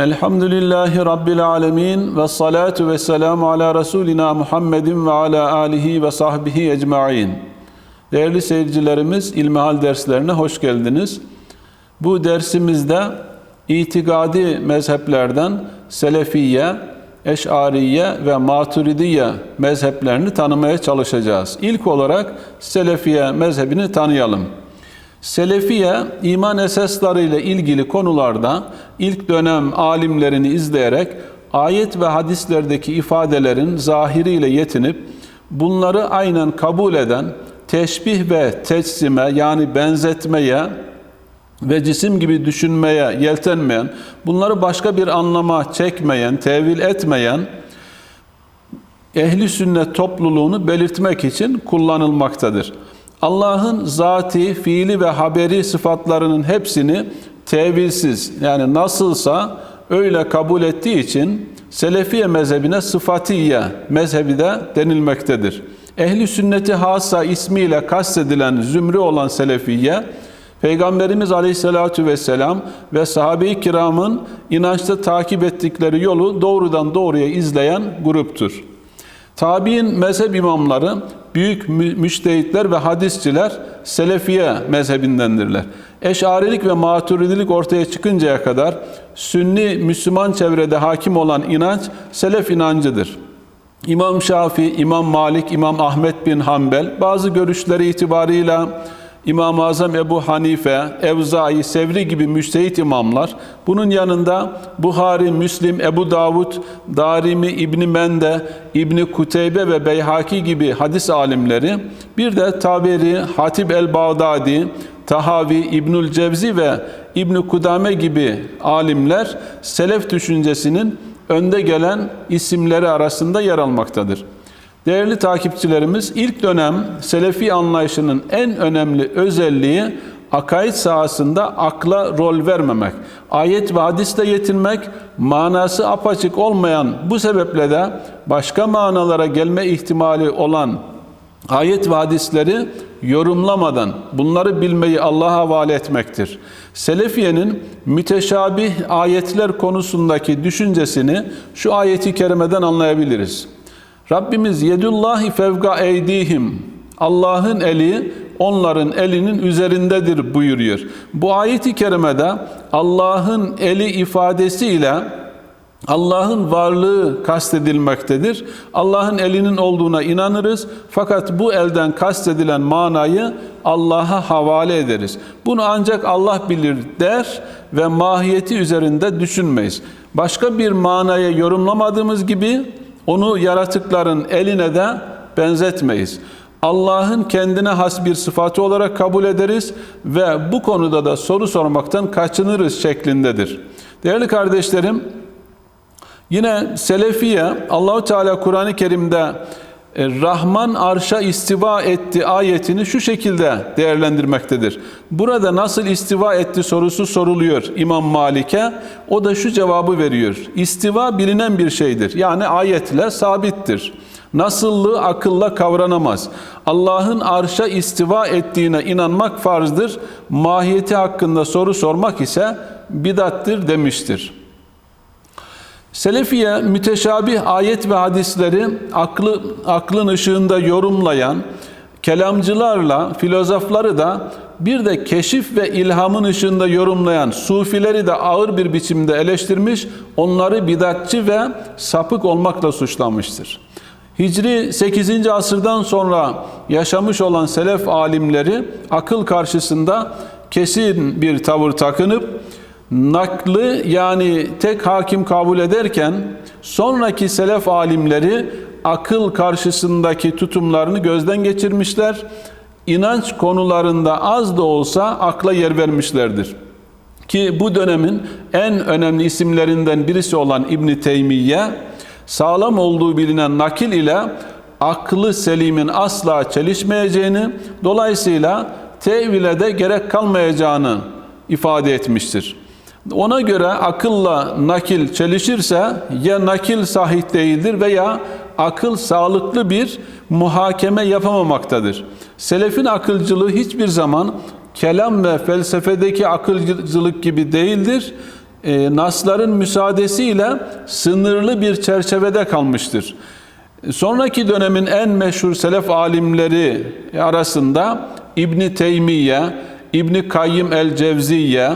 Elhamdülillahi Rabbil alemin ve salatu ve selamu ala Resulina Muhammedin ve ala alihi ve sahbihi ecma'in. Değerli seyircilerimiz İlmihal derslerine hoş geldiniz. Bu dersimizde itikadi mezheplerden Selefiye, Eş'ariye ve Maturidiye mezheplerini tanımaya çalışacağız. İlk olarak Selefiye mezhebini tanıyalım. Selefiye iman esasları ile ilgili konularda ilk dönem alimlerini izleyerek ayet ve hadislerdeki ifadelerin zahiriyle yetinip bunları aynen kabul eden teşbih ve teçsime yani benzetmeye ve cisim gibi düşünmeye yeltenmeyen, bunları başka bir anlama çekmeyen, tevil etmeyen ehli sünnet topluluğunu belirtmek için kullanılmaktadır. Allah'ın zati, fiili ve haberi sıfatlarının hepsini tevilsiz yani nasılsa öyle kabul ettiği için Selefiye mezhebine sıfatiye mezhebi de denilmektedir. Ehli sünneti hassa ismiyle kastedilen zümre olan Selefiye, Peygamberimiz Aleyhisselatü Vesselam ve sahabe-i kiramın inançta takip ettikleri yolu doğrudan doğruya izleyen gruptur. Tabi'in mezhep imamları, büyük mü- müştehitler ve hadisçiler Selefiye mezhebindendirler. Eşarilik ve maturidilik ortaya çıkıncaya kadar Sünni Müslüman çevrede hakim olan inanç Selef inancıdır. İmam Şafii, İmam Malik, İmam Ahmet bin Hanbel bazı görüşleri itibarıyla İmam-ı Azam Ebu Hanife, Evzai, Sevri gibi müştehit imamlar, bunun yanında Buhari, Müslim, Ebu Davud, Darimi, İbni Mende, İbni Kuteybe ve Beyhaki gibi hadis alimleri, bir de Taberi, Hatib el-Bağdadi, Tahavi, İbnül Cevzi ve İbni Kudame gibi alimler selef düşüncesinin önde gelen isimleri arasında yer almaktadır. Değerli takipçilerimiz, ilk dönem Selefi anlayışının en önemli özelliği akaid sahasında akla rol vermemek, ayet ve hadisle yetinmek, manası apaçık olmayan bu sebeple de başka manalara gelme ihtimali olan ayet ve hadisleri yorumlamadan bunları bilmeyi Allah'a havale etmektir. Selefiyenin müteşabih ayetler konusundaki düşüncesini şu ayeti kerimeden anlayabiliriz. Rabbimiz yedullahi fevga eydihim. Allah'ın eli onların elinin üzerindedir buyuruyor. Bu ayeti kerimede Allah'ın eli ifadesiyle Allah'ın varlığı kastedilmektedir. Allah'ın elinin olduğuna inanırız. Fakat bu elden kastedilen manayı Allah'a havale ederiz. Bunu ancak Allah bilir der ve mahiyeti üzerinde düşünmeyiz. Başka bir manaya yorumlamadığımız gibi onu yaratıkların eline de benzetmeyiz. Allah'ın kendine has bir sıfatı olarak kabul ederiz ve bu konuda da soru sormaktan kaçınırız şeklindedir. Değerli kardeşlerim, Yine Selefiye Allahu Teala Kur'an-ı Kerim'de Rahman arşa istiva etti ayetini şu şekilde değerlendirmektedir. Burada nasıl istiva etti sorusu soruluyor İmam Malik'e. O da şu cevabı veriyor. İstiva bilinen bir şeydir. Yani ayetle sabittir. Nasıllığı akılla kavranamaz. Allah'ın arşa istiva ettiğine inanmak farzdır. Mahiyeti hakkında soru sormak ise bidattir demiştir. Selefiye müteşabih ayet ve hadisleri aklı, aklın ışığında yorumlayan kelamcılarla filozofları da bir de keşif ve ilhamın ışığında yorumlayan sufileri de ağır bir biçimde eleştirmiş, onları bidatçı ve sapık olmakla suçlamıştır. Hicri 8. asırdan sonra yaşamış olan selef alimleri akıl karşısında kesin bir tavır takınıp naklı yani tek hakim kabul ederken sonraki selef alimleri akıl karşısındaki tutumlarını gözden geçirmişler. İnanç konularında az da olsa akla yer vermişlerdir. Ki bu dönemin en önemli isimlerinden birisi olan İbn Teymiye sağlam olduğu bilinen nakil ile aklı selimin asla çelişmeyeceğini dolayısıyla tevile de gerek kalmayacağını ifade etmiştir. Ona göre akılla nakil çelişirse ya nakil sahih değildir veya akıl sağlıklı bir muhakeme yapamamaktadır. Selefin akılcılığı hiçbir zaman kelam ve felsefedeki akılcılık gibi değildir. e, nasların müsaadesiyle sınırlı bir çerçevede kalmıştır. Sonraki dönemin en meşhur selef alimleri arasında İbni Teymiye, İbni Kayyim el-Cevziye,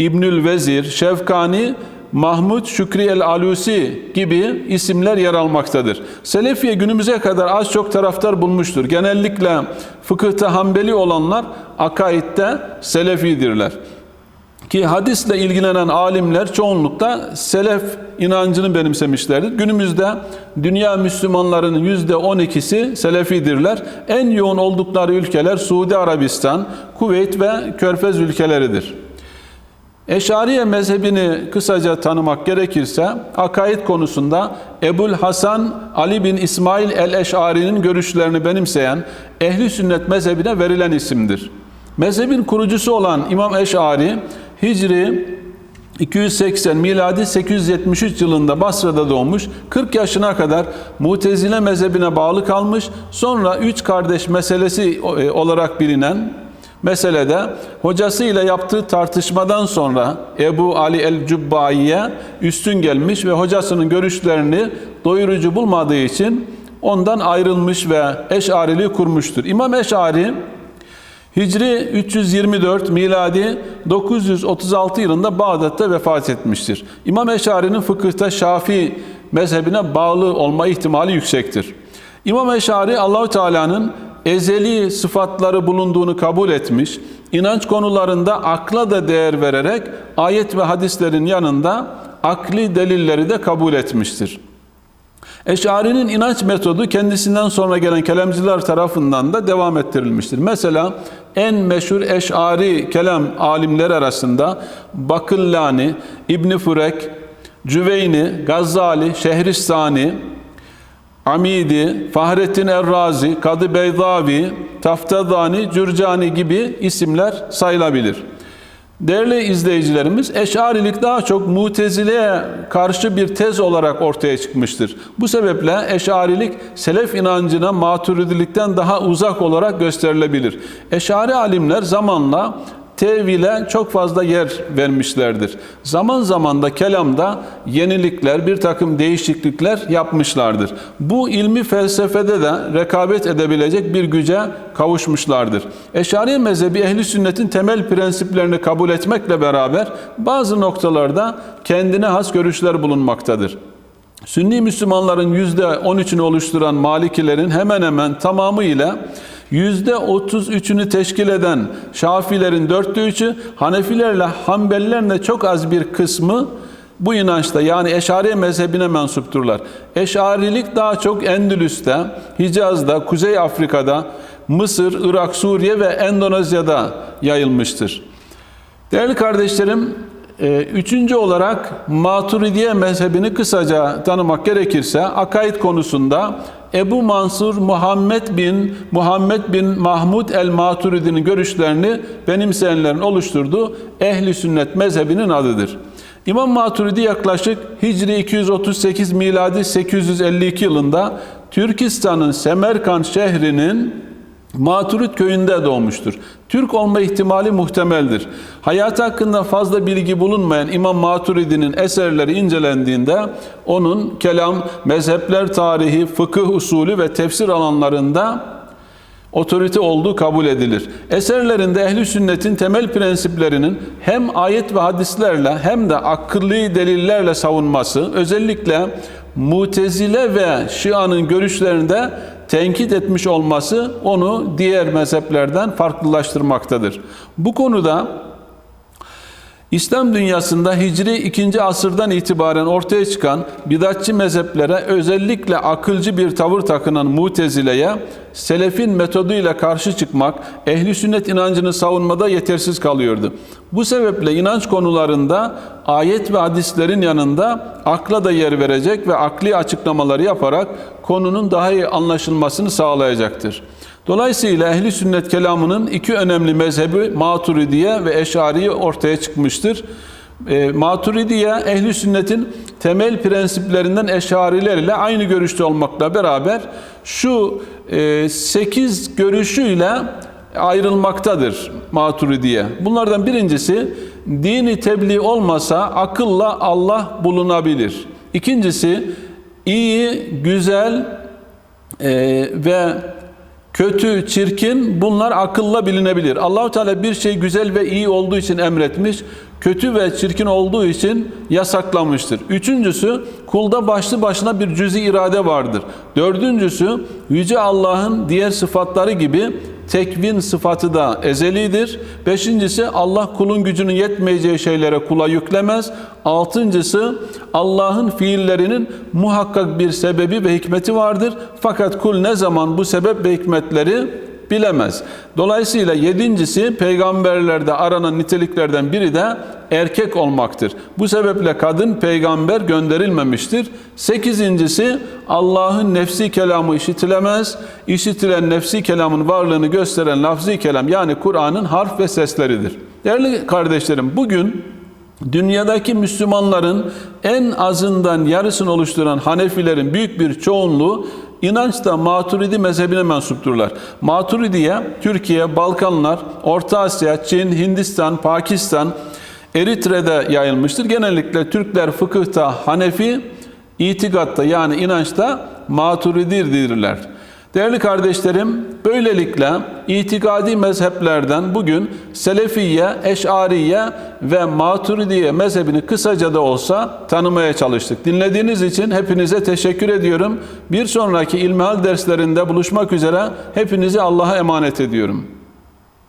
İbnül Vezir, Şevkani, Mahmud Şükri el-Alusi gibi isimler yer almaktadır. Selefiye günümüze kadar az çok taraftar bulmuştur. Genellikle fıkıhta Hanbeli olanlar akaidde Selefidirler. Ki hadisle ilgilenen alimler çoğunlukla selef inancını benimsemişlerdir. Günümüzde dünya Müslümanlarının yüzde on ikisi selefidirler. En yoğun oldukları ülkeler Suudi Arabistan, Kuveyt ve Körfez ülkeleridir. Eşariye mezhebini kısaca tanımak gerekirse akaid konusunda Ebul Hasan Ali bin İsmail el-Eş'ari'nin görüşlerini benimseyen ehli sünnet mezhebine verilen isimdir. Mezhebin kurucusu olan İmam Eş'ari Hicri 280 miladi 873 yılında Basra'da doğmuş. 40 yaşına kadar Mutezile mezhebine bağlı kalmış. Sonra üç kardeş meselesi e, olarak bilinen meselede hocasıyla yaptığı tartışmadan sonra Ebu Ali el-Cübbai'ye üstün gelmiş ve hocasının görüşlerini doyurucu bulmadığı için ondan ayrılmış ve Eş'ariliği kurmuştur. İmam Eş'ari Hicri 324 miladi 936 yılında Bağdat'ta vefat etmiştir. İmam Eş'ari'nin fıkıhta Şafii mezhebine bağlı olma ihtimali yüksektir. İmam Eş'ari Allahu Teala'nın ezeli sıfatları bulunduğunu kabul etmiş, inanç konularında akla da değer vererek ayet ve hadislerin yanında akli delilleri de kabul etmiştir. Eş'ari'nin inanç metodu kendisinden sonra gelen kelamcılar tarafından da devam ettirilmiştir. Mesela en meşhur Eş'ari kelam alimleri arasında Bakıllani, İbni Furek, Cüveyni, Gazali, Şehristani, Amidi, Fahrettin Errazi, Kadı Beydavi, Taftadani, Cürcani gibi isimler sayılabilir. Değerli izleyicilerimiz, Eş'arilik daha çok Mutezile'ye karşı bir tez olarak ortaya çıkmıştır. Bu sebeple Eş'arilik selef inancına maturidilikten daha uzak olarak gösterilebilir. Eş'ari alimler zamanla tevhile çok fazla yer vermişlerdir. Zaman zaman da kelamda yenilikler, bir takım değişiklikler yapmışlardır. Bu ilmi felsefede de rekabet edebilecek bir güce kavuşmuşlardır. Eşari mezhebi ehli sünnetin temel prensiplerini kabul etmekle beraber bazı noktalarda kendine has görüşler bulunmaktadır. Sünni Müslümanların yüzde 13'ünü oluşturan Malikilerin hemen hemen tamamı ile %33'ünü teşkil eden Şafilerin dörtte üçü, Hanefilerle Hanbelilerle çok az bir kısmı bu inançta yani Eşari mezhebine mensupturlar. Eşarilik daha çok Endülüs'te, Hicaz'da, Kuzey Afrika'da, Mısır, Irak, Suriye ve Endonezya'da yayılmıştır. Değerli kardeşlerim, e, Üçüncü olarak Maturidiye mezhebini kısaca tanımak gerekirse akaid konusunda Ebu Mansur Muhammed bin Muhammed bin Mahmud el-Maturidi'nin görüşlerini benimseyenlerin oluşturduğu ehli sünnet mezhebinin adıdır. İmam Maturidi yaklaşık Hicri 238 miladi 852 yılında Türkistan'ın Semerkant şehrinin Maturit köyünde doğmuştur. Türk olma ihtimali muhtemeldir. Hayatı hakkında fazla bilgi bulunmayan İmam Maturidi'nin eserleri incelendiğinde onun kelam, mezhepler tarihi, fıkıh usulü ve tefsir alanlarında otorite olduğu kabul edilir. Eserlerinde ehli sünnetin temel prensiplerinin hem ayet ve hadislerle hem de akıllı delillerle savunması, özellikle Mutezile ve Şia'nın görüşlerinde tenkit etmiş olması onu diğer mezheplerden farklılaştırmaktadır. Bu konuda İslam dünyasında Hicri 2. asırdan itibaren ortaya çıkan bidatçı mezheplere özellikle akılcı bir tavır takınan Mutezile'ye selefin metoduyla karşı çıkmak ehli sünnet inancını savunmada yetersiz kalıyordu. Bu sebeple inanç konularında ayet ve hadislerin yanında akla da yer verecek ve akli açıklamaları yaparak konunun daha iyi anlaşılmasını sağlayacaktır. Dolayısıyla ehli sünnet kelamının iki önemli mezhebi Maturidiye ve Eşariye ortaya çıkmıştır. E, Maturidiye ehli sünnetin temel prensiplerinden eşariler ile aynı görüşte olmakla beraber şu e, sekiz görüşüyle ayrılmaktadır maturidiye. Bunlardan birincisi dini tebliğ olmasa akılla Allah bulunabilir. İkincisi iyi, güzel e, ve kötü, çirkin bunlar akılla bilinebilir. Allahu Teala bir şey güzel ve iyi olduğu için emretmiş, kötü ve çirkin olduğu için yasaklamıştır. Üçüncüsü kulda başlı başına bir cüzi irade vardır. Dördüncüsü yüce Allah'ın diğer sıfatları gibi tekvin sıfatı da ezelidir. Beşincisi Allah kulun gücünün yetmeyeceği şeylere kula yüklemez. Altıncısı Allah'ın fiillerinin muhakkak bir sebebi ve hikmeti vardır. Fakat kul ne zaman bu sebep ve hikmetleri bilemez. Dolayısıyla yedincisi peygamberlerde aranan niteliklerden biri de erkek olmaktır. Bu sebeple kadın peygamber gönderilmemiştir. Sekizincisi Allah'ın nefsi kelamı işitilemez. İşitilen nefsi kelamın varlığını gösteren lafzi kelam yani Kur'an'ın harf ve sesleridir. Değerli kardeşlerim bugün Dünyadaki Müslümanların en azından yarısını oluşturan Hanefilerin büyük bir çoğunluğu inançta Maturidi mezhebine mensupturlar. Maturidiye Türkiye, Balkanlar, Orta Asya, Çin, Hindistan, Pakistan, Eritre'de yayılmıştır. Genellikle Türkler fıkıhta Hanefi, itikatta yani inançta Maturididirler. Değerli kardeşlerim, böylelikle itikadi mezheplerden bugün Selefiye, Eş'ariye ve Maturidiye mezhebini kısaca da olsa tanımaya çalıştık. Dinlediğiniz için hepinize teşekkür ediyorum. Bir sonraki ilmihal derslerinde buluşmak üzere hepinizi Allah'a emanet ediyorum.